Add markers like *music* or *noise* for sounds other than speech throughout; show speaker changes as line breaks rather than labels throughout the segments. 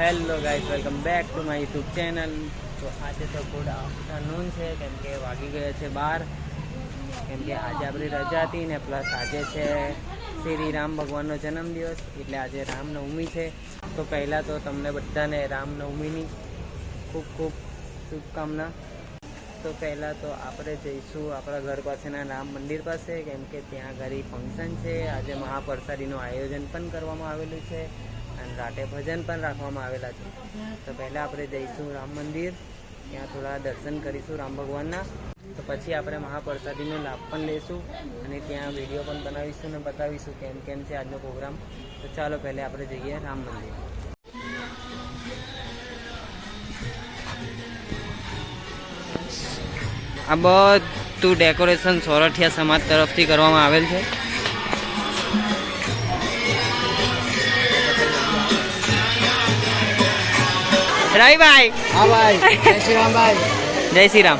Hello guys welcome back to my YouTube channel. તો આજે તો ગુડ આફ્ટરનૂન છે, કેમ કે વાગી ગયા છે બાર. કેમ કે આજે આપણી રજા હતી ને, પ્લસ આજે છે શ્રી રામ ભગવાનનો જન્મદિવસ, એટલે આજે રામનવમી છે. તો પહેલાં તો તમને બધાને રામનવમીની ખૂબ ખૂબ શુભકામના. તો પહેલાં તો આપણે જઈશું આપણા ઘર પાસેના રામ મંદિર પાસે, કેમ કે ત્યાં ઘરે ફંક્શન છે. આજે મહાપ્રસાદીનું આયોજન પણ કરવામાં આવેલું છે. અને રાતે ભજન પણ રાખવામાં આવેલા છે. તો પહેલાં આપણે જઈશું રામ મંદિર. ત્યાં થોડા દર્શન કરીશું રામ ભગવાનના. તો પછી આપણે મહાપ્રસાદીનો લાભ પણ લઈશું અને ત્યાં વીડિયો પણ બનાવીશું અને બતાવીશું કેમ કેમ છે આજનો પ્રોગ્રામ. તો ચાલો પહેલાં આપણે જઈએ રામ મંદિર. આ બધું ડેકોરેશન સોરઠિયા સમાજ તરફથી કરવામાં આવેલ છે. રવિભાઈ
હા ભાઈ જય શ્રી રામ ભાઈ.
જય શ્રી રામ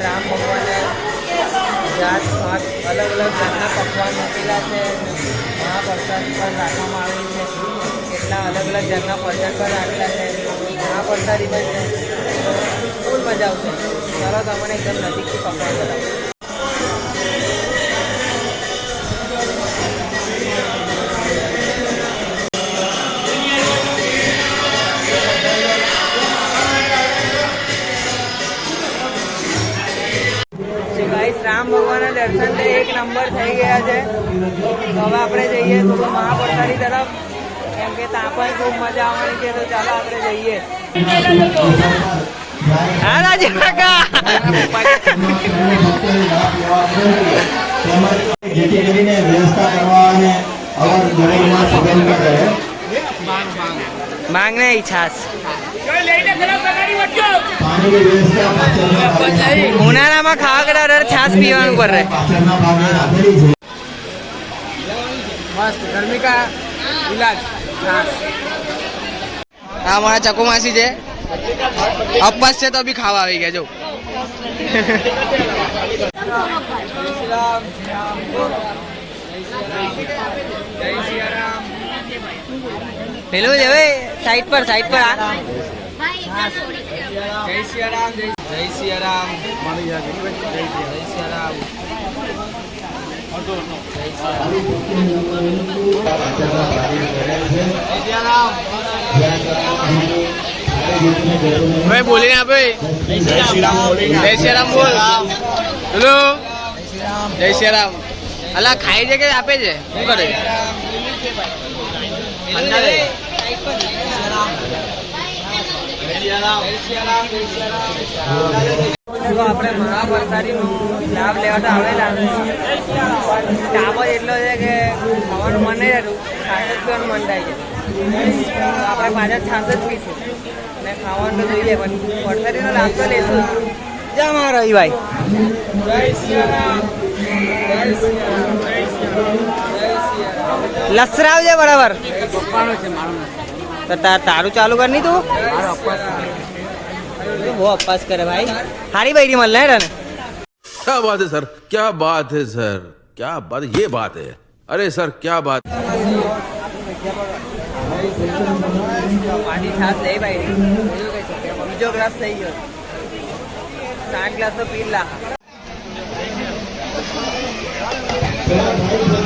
રામ ભગવાને જાત અલગ અલગ જાતના પકવાન મૂકેલા છે. મહાપ્રસાદ પણ રાખવામાં આવેલી છે. કેટલા અલગ અલગ જાતના પ્રસાદ પણ રાખેલા છે. મહાપ્રસાદી પણ છે ફૂલ મજા આવશે. ચાલો તમને એકદમ નજીકથી તો ગાઈસ રામ ભગવાનના દર્શન થઈ એક નંબર થઈ ગયા છે. હવે આપણે જઈએ તો મહાપ્રસાદી તરફ. કેમ કે ત્યાં પણ ખૂબ મજા આવવાની છે, તો ચાલો આપણે જઈએ. હા, રાજા કાકા. ઉનાળામાં ખાવા કરતા છાસ પીવાનું પર રહે
મસ્ત ગરમી કા ઇલાજ
આ અમારા ચકુ માસી છે. અપવાસ છે તો બી ખાવા આવી ગયા જો. પેલું જ હવે સાઈડ પર સાઈડ પર આ.
જય સિયારામ જય સિયારામ. જાય જય સિયારામ
પાછળના ભાગે રહેલ છે
ભાઈ બોલીને આપે
જય શ્રી રામ
બોલ. હેલો. જય શ્રી રામ અલા ખાઈ છે કે આપે છે? શું કરે? તો આપણે વરસાદીનું લાભ લેવા તો આવેલા જ એટલો છે કે ખાવાનું મન નહીં રહેતું છાસ જ પીવાનું મન થાય છે. આપણે પાછા છાશ જ પીશું. અને ખાવાનું તો જોઈએ પણ વરસાદીનો લાભ તો લેશું. જય મારા રવિભાઈ લસરાવજે બરાબર.
છે
તો તાર તારું ચાલુ કર નહીં તું?
મારો અપવાસ
બહુ અપવાસ કરે ભાઈ હારી બૈરી મળે ને તને
क्या बात है सर क्या बात है सर क्या बात ये बात है अरे सर क्या बात
પાછી છાસ લઈ ભાઈ બીજો ગ્લાસ થઈ ગયો સાત ગ્લાસ તો પી લા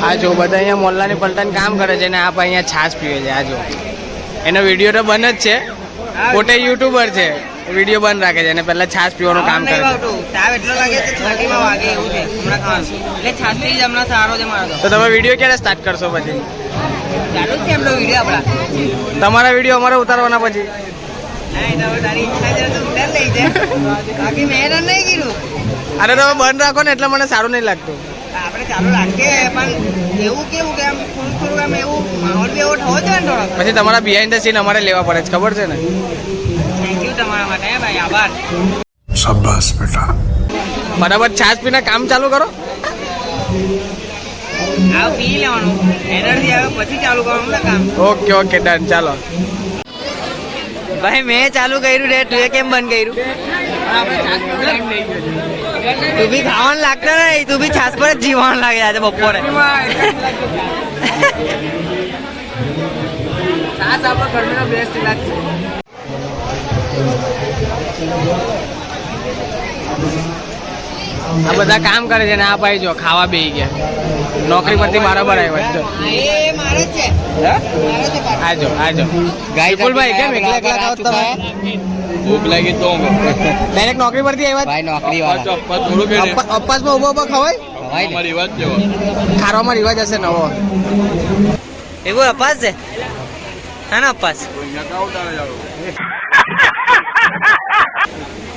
આ જો બધા અહીંયા મોલ્લાની પલટાને કામ કરે છે ને આપ અહીંયા છાશ પીવે છે આ જો એનો વિડીયો તો બંધ જ છે પોતે યુટ્યુબર છે વીડિયો બંધ રાખે છે અને પહેલા છાશ પીવાનું કામ કરે છે. તાવ એટલો લાગે કે છાતીમાં વાગે એવું છે. હમણાં ખાવાનું. એટલે છાશ પી જ હમણાં સારો છે મારો તો. તમે વીડિયો ક્યારે સ્ટાર્ટ કરશો પછી? ચાલુ છે એમનો વીડિયો આપણા. તમારા વીડિયો અમારે ઉતારવાના પછી. અરે તમે બંધ રાખો ને એટલે મને સારું નહીં લાગતું.
આપણે ચાલુ રાખીએ પણ એવું કેવું કે આમ થોડું થોડું આમ એવું માહોલ બી એવો થવો જોઈએ ને
પછી તમારા બિહાઇન્ડ ધ સીન અમારે લેવા પડે છે ખબર છે ને?
તમારા માટે ભાઈ? આભાર.
શાબાશ બેટા.
બરાબર છાસ પીને કામ ચાલુ કરો? આવ પી લેવાનું. એનર્જી આવે પછી ચાલુ કરવાનું ને કામ.
ઓકે ઓકે ડન ચાલો.
ભાઈ મેં ચાલુ કર્યું રે તું કેમ બંધ કર્યું? તું બી ખાવાનું લાગતો નહીં તું બી છાસ પર જ જીવવાનું લાગે આજે બપોરે.
છાસ આપણો ગરમીનો બેસ્ટ ઇલાજ છે આ બધા કામ કરે છે ને આ ભાઈ જો ખાવા બેહી ગયા. નોકરી પરથી બરાબર આવ્યો જો. આજો આજો ગાયકુલભાઈ કેમ એકલા એકલા ખાવ તમે?
ભૂખ લાગી તો
ડાયરેક્ટ નોકરી પરથી આવ્યા?
ભાઈ નોકરી વાળા
અપ્પાસમાં ઊભો ઊભો ખવાય?
ખવાય
રિવાજ રિવાજ હશે નવો.
એવો અપાસ છે? હા ના અપાસ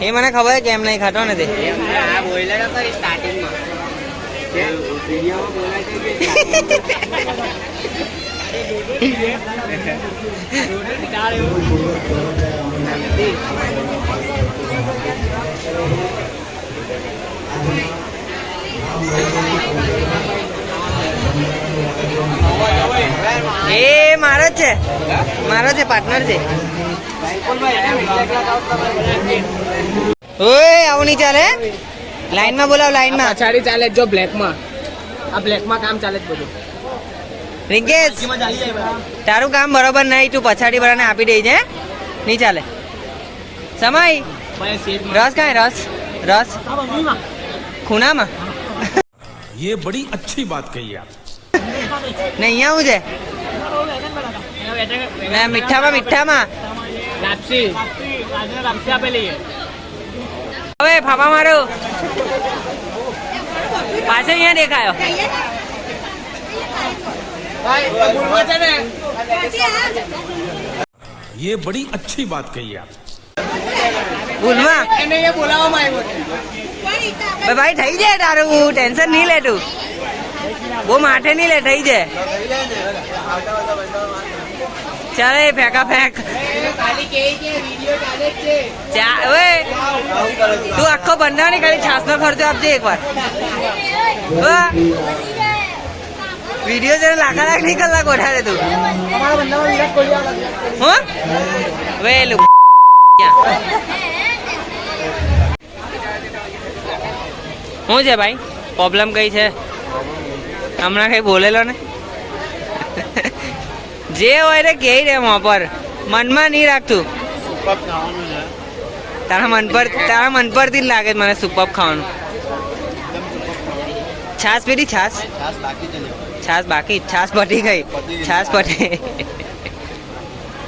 એ મને ખબર છે કેમ નહીં ખાતો નથી *laughs* એ જ છે મારો છે પાર્ટનર છે ઓય આવું નહીં ચાલે લાઈનમાં બોલાવ લાઈનમાં
પછાડી ચાલે જ જો બ્લેકમાં આ બ્લેકમાં કામ ચાલે જ બધું
રિંકેશ તારું કામ બરોબર નહીં તું પછાડી વાળાને આપી દઈ છે નહીં ચાલે સમય રસ કાંઈ રસ રસ ખૂણામાં
ये बड़ी *laughs* अच्छी बात कही आप
ને અહીંયા શું છે ને મીઠામાં મીઠામાં
લાપસી
હવે ફાફા મારો પાછળ અહીંયા દેખાયો
ये बड़ी अच्छी बात कही आप
ભૂલમાં
એને એ બોલાવવામાં આવ્યો છે
બે ભાઈ થઈ જાય તારું ટેન્શન નહીં લે તું બહુ માથે નહીં લે થઈ જાય ચાલે, ફેંકા, ફેંક. તું આખો બંધાવ નહીં ખાલી છાસનો ખર્ચો આપજે એકવાર. વીડિયો જરા લાખા લાખ નહીં કલાક ઓઠાડે તું. હું? વેલું શું છે ભાઈ? પ્રોબ્લેમ કઈ છે? હમણાં કઈ બોલેલો ને? જે હોય ને કે દે મોં પર. મનમાં નહીં રાખતું. તારા મન પર તારા મન પરથી જ લાગે મને સુપપ ખાવાનું. છાસ પીધી? છાસ છાસ બાકી છાસ પટી ગઈ. છાસ પટી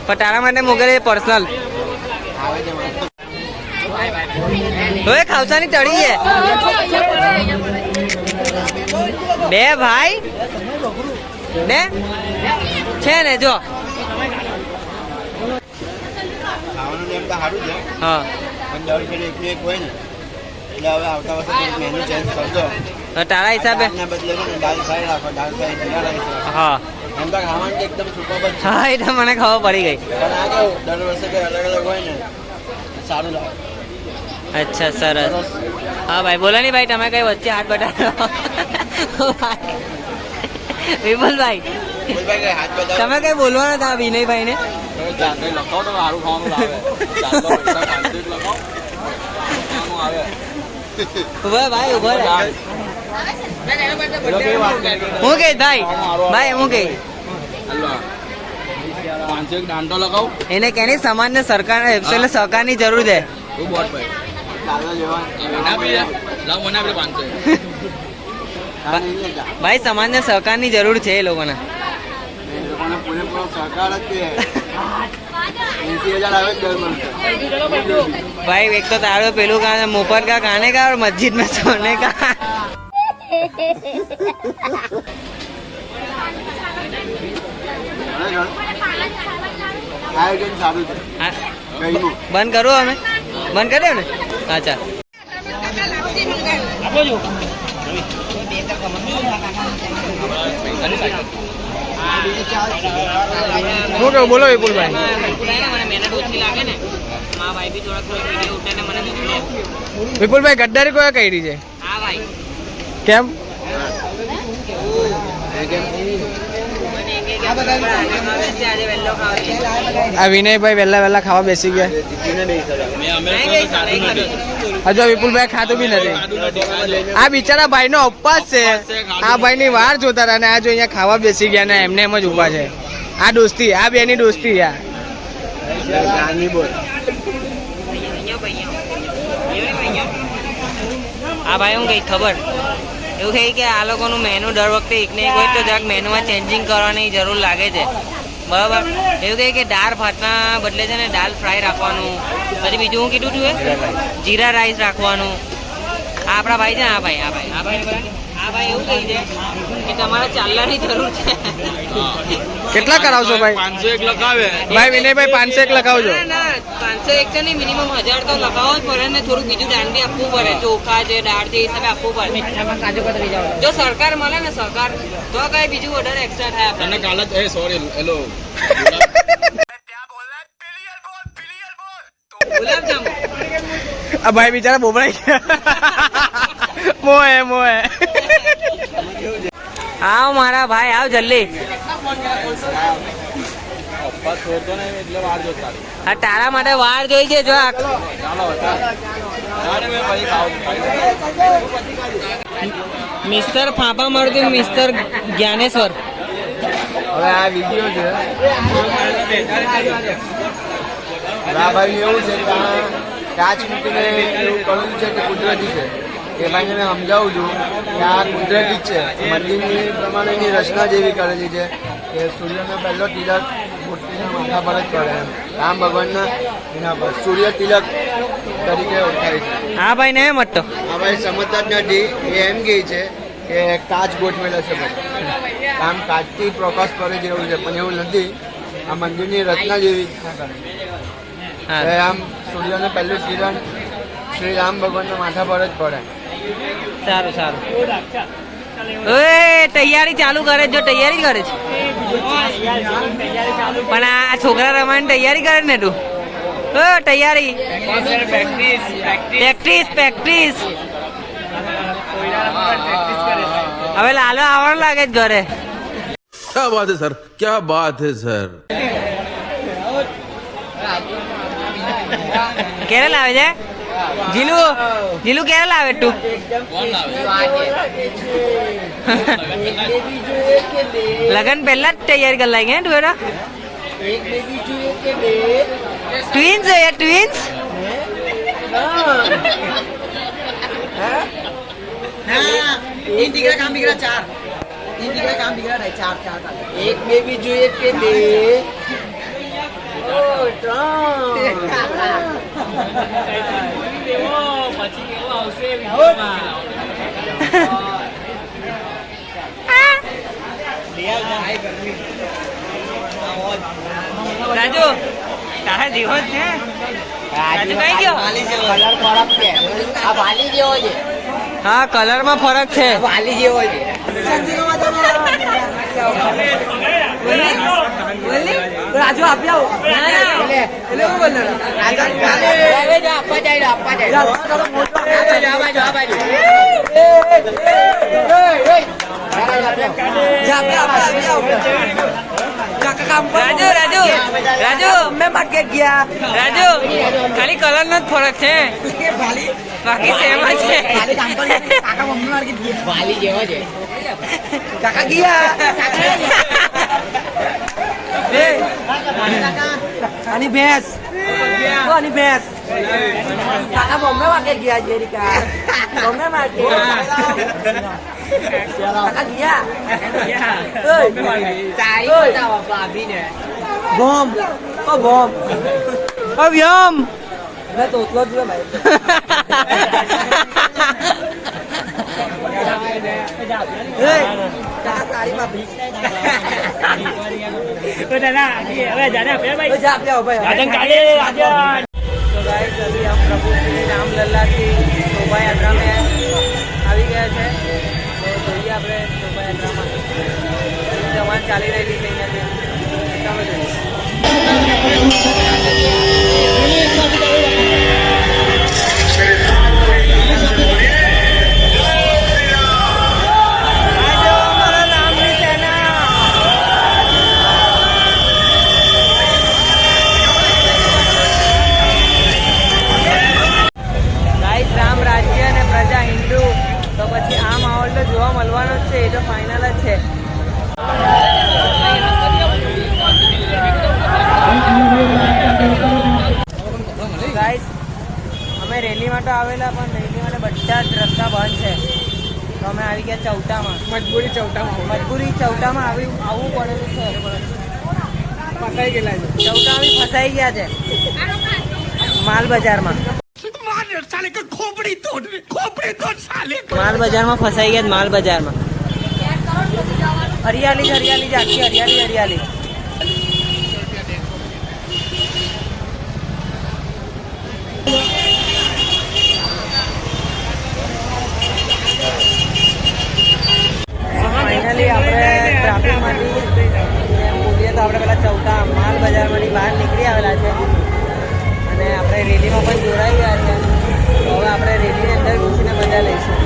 પણ તારા માટે મોકલે પર્સનલ હવે ખાવસાની તળી છે. બે ભાઈ? ને? છે ને જો. હા.
ને
તારા હિસાબે.
ને
હા. હા એ તો મને ખબર પડી ગઈ.
દર વર્ષે અલગ અલગ હોય ને સારું લાગે.
અચ્છા સરસ. હા ભાઈ બોલો નહીં ભાઈ તમે કઈ વચ્ચે હાથ બટાડો? વિપુલભાઈ. તમે કઈ બોલવાના હતા વિનયભાઈ ને ઊભો ભાઈ
ઊભો
હું કે ભાઈ? ભાઈ હું કે?
પાંચસો એક દાંડો લગાવો
એને કેની સમાજને સરકાર એટલે સહકારની જરૂર છે.
ભાઈ
સમાજ
ને
સહકાર સહકારની જરૂર છે એ લોકોને.
એ લોકોને પૂરેપૂરો સહકાર જ છે એંસી હજાર આવે જ દર વર્ષે
भाई एक तो तारो पेलू का मुफत का खाने का और मस्जिद में सोने का
ખરેખર આયોજન સારું છે
હા
ગઈનું
બંધ કરું અમે બંધ કર્યો ને અચ્છા
શું કહું બોલો વિપુલભાઈ. વિપુલભાઈ ગદ્દારી કોઈ કરી છે?
હા ભાઈ.
કેમ? આ વિનયભાઈ વહેલા વહેલા ખાવા બેસી ગયા. હજુ વિપુલભાઈ ખાતું બી નથી. આ બિચારા ભાઈનો ઉપવાસ છે. આ ભાઈની વાર જોતા અને આ જો અહીંયા ખાવા બેસી ગયા ને એમને એમ જ ઊભા છે. આ દોસ્તી, આ બેની દોસ્તી યાર
આ ભાઈ હું કઈ ખબર? એવું થઈ કે આ લોકોનું મેનુ દર વખતે એક ને એક હોય તો જરાક મેનુમાં ચેન્જિંગ કરવાની જરૂર લાગે છે. બરાબર? એવું કહે કે દાળ ભાતના બદલે છે ને દાળ ફ્રાય રાખવાનું. પછી બીજું હું કીધું એ? જીરા રાઈસ રાખવાનું. આપણા ભાઈ છે આ ભાઈ આ ભાઈ આ ભાઈ? આ ભાઈ એવું કહી છે કે તમારે ચાલવાની જરૂર છે.
કેટલા કરાવશો ભાઈ?
પાંચસો એક લખાવે.
ભાઈ વિનયભાઈ પાંચસો એક લખાવજો.
ના ના પાંચસો એક છે નહીં મિનિમમ હજાર તો લખાવો જ પડે ને થોડુંક બીજું દાન બી આપવું પડે. ચોખા છે દાળ છે એ હિસાબે આપવું પડે. જો સરકાર મળે ને સરકાર તો કઈ બીજું ઓર્ડર એક્સ્ટ્રા થાય આપણે
કાલે એ સોરી હેલો.
ગુલાબજાંબુ.
આ ભાઈ બિચારા બોબડાઈ ગયા. મોહે મોએ.
આવ મારા ભાઈ આવ જલ્દી. તારા માટે વાર જોઈ છે જો મિસ્ટર ફાંપા મળતું મિસ્ટર જ્ઞાનેશ્વર.
હવે આ વીડિયો છે. રાભાઈ એવું છે કાચ મૂકીને એવું કહ્યું છે કે કુદરતી છે. એ ભાઈને મેં સમજાવું છું કે આ કુદરતી જ છે. મંદિરની પ્રમાણેની રચના જેવી કરેલી છે કે સૂર્યનો પહેલો તિલક મૂર્તિના માથા પર જ પડે એમ. રામ ભગવાનના એના પર. સૂર્ય તિલક તરીકે ઓળખાય છે.
હા ભાઈ ને મટતો
આ ભાઈ સમજતા જ નથી એ એમ કહે છે કે કાચ ગોઠવેલા છે ભાઈ. આમ કાચથી પ્રકાશ પડે જેવું છે પણ એવું નથી. આ મંદિરની રચના જેવી
હા.
આમ સૂર્યનું પહેલું કિરણ શ્રી રામ ભગવાનના માથા પર જ પડે.
સારું સારું. તૈયારી ચાલુ કરે જો તૈયારી કરે છે. પણ આ છોકરા રમવાની તૈયારી કરે ને તું? ઓ તૈયારી. પ્રેક્ટિસ પ્રેક્ટિસ હવે લાલો આવવાનું લાગે જ ઘરે.
ક્યા બાત હે સર? ક્યા બાત હે સર?
ક્યારે લાવે છે? जिलू जिलू क्या लावे टू लगन पहला तैयारी कर लाएँगे तुम्हारा ट्विंस है
या ट्विंस काम बिगरा चार काम बिगरा चार चार का एक जो एक के लिए
રાજુ તારા જીવો છે રાજુ. કઈ ગયો
કલર ફરક છે આ વાલી જેવો છે
હા કલરમાં ફરક છે
વાલી જેવો છે રાજુ આપી આવો. એટલે હું બોલ રાજુ આપવા જાય જાય.
રાજુ. રાજુ
મેં માગે ગયા.
રાજુ ખાલી કલર નો જ ફરક છે. બાકી સેમ છે.
કાકા ગયા. *laughs* વાલી જેવો છે કાકા ગયા આની ભેંસ ઓ, આની ભેંસ કાકા બોમ્બે વાગે ગયા જેરિકા બોમ્બે માર્કેટ કાકા ગયા ઓય. ઓય. બોમ્બ ઓ બોમ્બ
અવ્યમ
મેં તો ઉતલો જ છે
પ્રભુ શ્રી રામ લલ્લાથી શોભાયાત્રા મેં આવી ગયા છે તો જોઈએ આપણે શોભાયાત્રામાં જવાન ચાલી રહેલી છે જ ફાઇનલ જ છે. ગાઈસ અમે રેલીમાં તો આવેલા પણ રેલી માટે બધા જ રસ્તા બંધ છે. તો અમે આવી ગયા ચૌટામાં.
મજબૂરી ચૌટામાં
મજબૂરી ચૌટામાં આવી આવવું પડેલું છે.
ફસાઈ ગયેલા છે.
ચૌટા આવી ફસાઈ ગયા છે. માલ બજારમાં માલ બજારમાં ફસાઈ ગયા છે, માલ બજારમાં હરિયાળી જ હરિયાળી છે આખી હરિયાળી હરિયાળી. ફાઇનલી આપણે ટ્રાફિકમાંથી તો આપણે પેલા ચૌટા માલ બજારમાંથી બહાર નીકળી આવેલા છે. અને આપણે રેલીમાં પણ જોડાઈ ગયા છે. હવે આપણે રેલીની અંદર ઘૂસીને મજા લઈશું.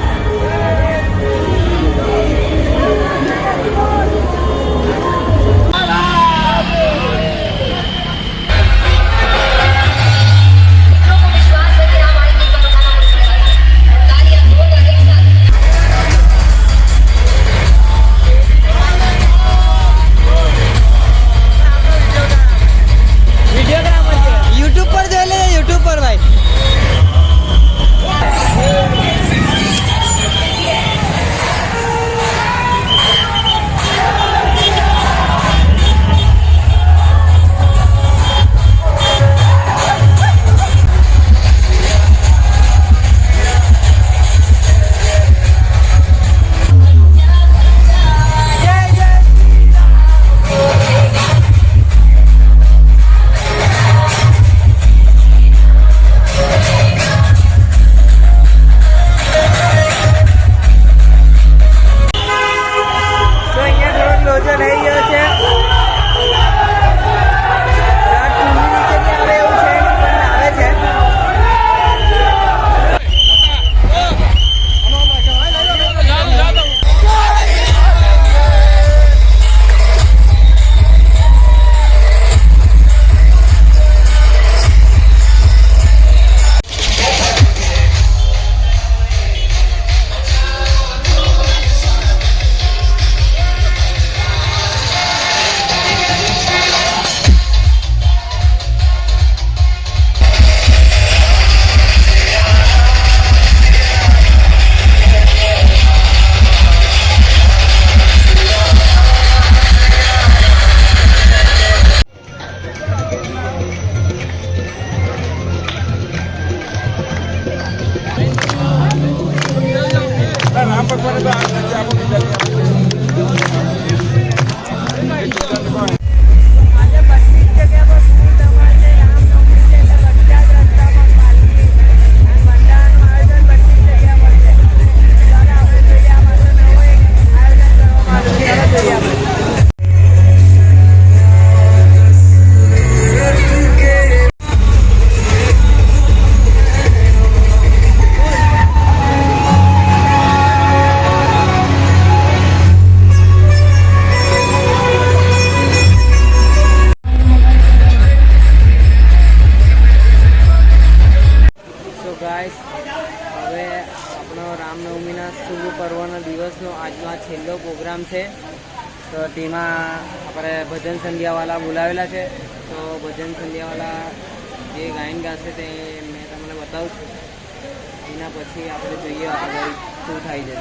તેમાં આપણે ભજન સંધ્યાવાળા બોલાવેલા છે. તો ભજન સંધ્યાવાળા જે ગાયન ગાશે તે મેં તમને બતાવું છું. એના પછી આપણે જોઈએ આગળ શું થાય છે.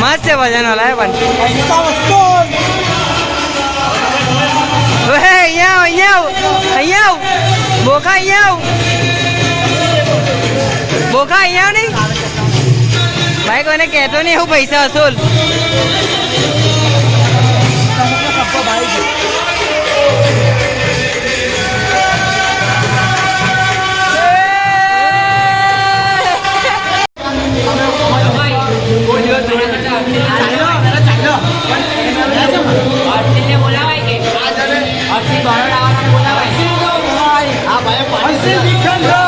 મસ્ત છે ભજન વાળા પણ. અહીંયા આવ. બોખા અહીંયા આવું બોખા અહીંયા નહીં ભાઈ કોઈને કહેતો નહીં એવું પૈસા વસૂલ આટલા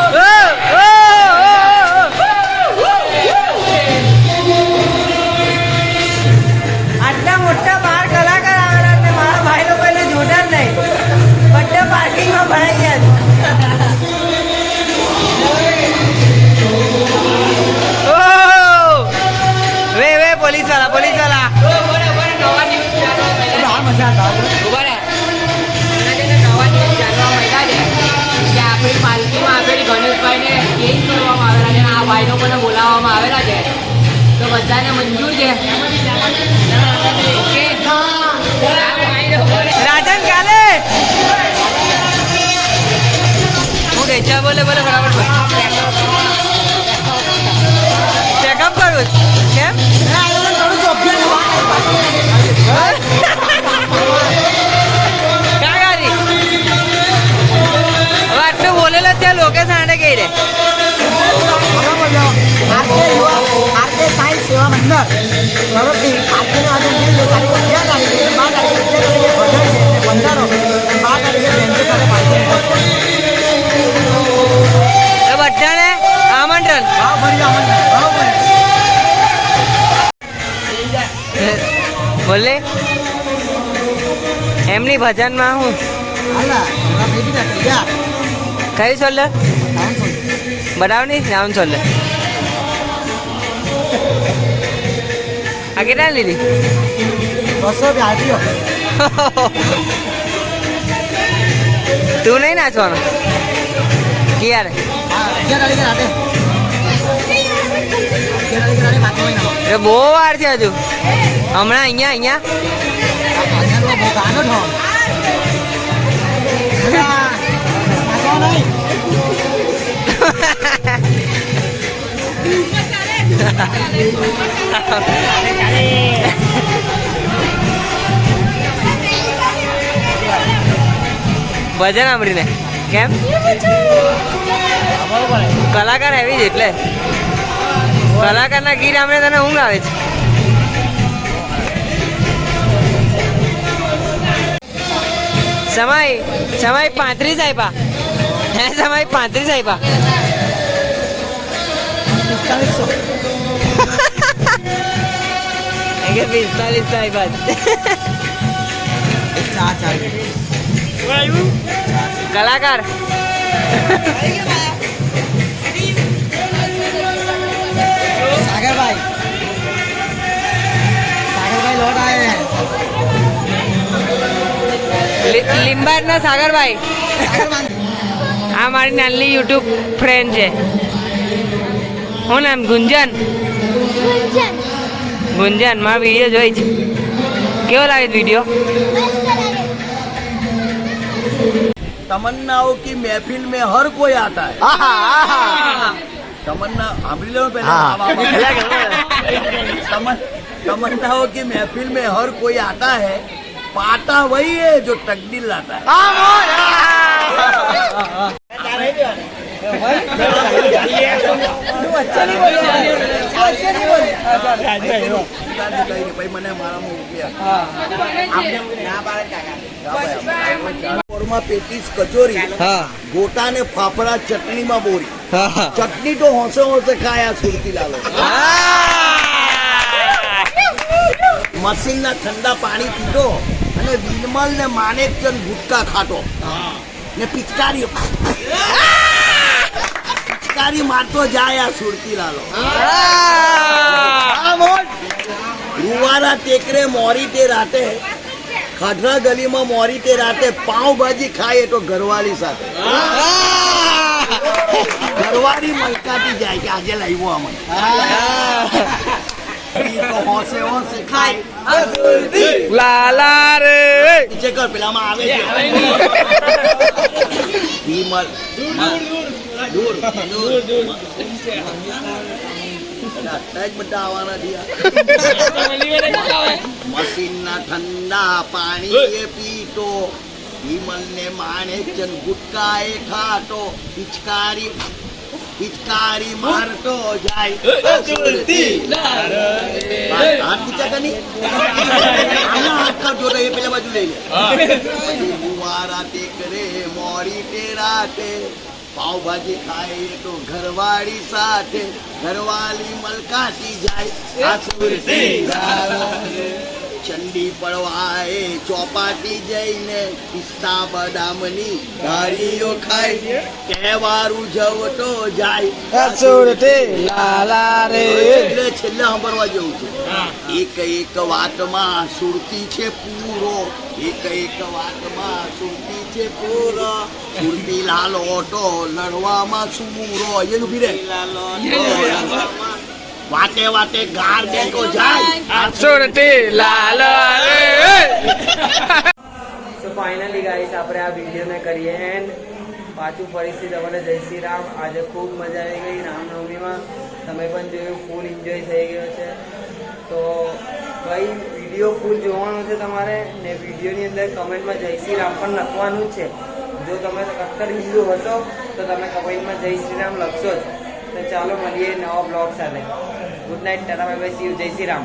આવેલા છે
અને આ ભાઈ લોકોને બોલાવવામાં આવેલા છે. તો બધાને મંજૂર છે.
રાજન કાલે હું રેચા બોલે બોલે બરાબર ચેકઅપ કરું છું. કેમ? ક્યાં ગાડી? હવે આટલું બોલેલો ત્યાં દે તો બધાને આમંત્રણ. બોલે. એમની ભજનમાં હું? કઈ સોલ્ડર બનાવની રાઉન્ડ સોલ્ડર કેટલા લીધી? તું નહીં નાચવાનો? ક્યારે? એ બહુ વાર છે હજુ. હમણાં અહીંયા અહીંયા? *laughs* ભજન સાંભળીને. કેમ? કલાકાર એવી જ એટલે. કલાકારના ગીત આપણે તને ઊંઘ આવે છે. સમય સમય પાંત્રીસ આપ્યા હે, સમય પાંત્રીસ આપ્યા કે પિસ્તાલીસ સાહેબ કલાકાર.
સાગરભાઈ. લોટ
લીંબાડના સાગરભાઈ. આ મારી નાની યુટ્યુબ ફ્રેન્ડ છે. હું નામ? ગુંજન? ગુંજન. ગુંજાનમાં વીડિયો જોઈ છે કેવો લાગે વીડિયો?
તમન્નાઓ કી મહેફિલ મે હર કોઈ આતા હે. તમન્ના સાંભળી લેવું પહેલા તમન્નાઓ કી મહેફિલ મે હર કોઈ આતા હે. પાતા વહી હે જો તકદીર લાતા હે. પેટીસ કચોરી ગોટા ને ફાફડા ચટણીમાં બોરી. ચટણી તો હોંશે હોંશે ખાયા સુરતી લાલો. મશીનના ઠંડા પાણી પીધો અને વિનમલ ને માનેકચંદ ગુટકા ખાટો ને પિચકારી પિચકારી મારતો જાય આ સુરતી લાલો. રૂવારા ટેકરે મોરી તે રાતે ખાધરા ગલીમાં મોરી તે રાતે પાઉંભાજી ખાય તો ઘરવાળી સાથે. ઘરવાળી મલકાતી જાય કે આજે લાવ્યો અમને
લાલા રે.
નીચે કર પેલામાં આવે છે. વિમલ દૂર દૂર દૂર અત્યારે જ બધા આવવાના દિયા મશીનના ઠંડા પાણી એ પીતો વિમલ ને માણેકચંદ ગુટકા એ ખાતો પિચકારી પિચકારી મારતો જાય હાથ ઊંચા કરી આના હાથ કરજો તો એ પેલા બાજુ લઈ લે પછી ગુવારા તે કરે મોડી તે રાતે પાવભાજી ખાય તો ઘરવાળી સાથે ઘરવાળી મલકાતી જાય. ચંડી પડવાએ ચોપાટી જઈને પિસ્તા બદામની ગાડીઓ ખાય. તહેવાર ઉજવતો જાય.
લાલા રે.
એટલે છેલ્લે સાંભળવા જવું છે. એક એક વાતમાં સુરતી છે પૂરો. એક એક વાતમાં સુરતી છે પૂરો સુરતી લાલો તો લડવામાં સુમૂરો. એ ઊભી રે વાતે વાતે ગાર દેખો જાય.
સુરતી લાલ રે.
સો ફાઇનલી ગાઈસ આપણે આ વિડીયોને કરીએ એન્ડ પાછું ફરીથી તમને જય શ્રી રામ. આજે ખૂબ મજા આવી ગઈ રામનવમીમાં. તમે પણ જોયું ફૂલ એન્જોય થઈ ગયો છે. તો કઈ વીડિયો ફૂલ જોવાનો છે તમારે ને વિડીયોની અંદર કમેન્ટમાં જય શ્રી રામ પણ લખવાનું જ છે. જો તમે કટ્ટર હિન્દુ હશો, તો તમે કમેન્ટમાં જય શ્રી રામ લખશો જ. તો ચાલો મળીએ નવા બ્લોગ સાથે. Good night tata bye bye see Jai Shri Ram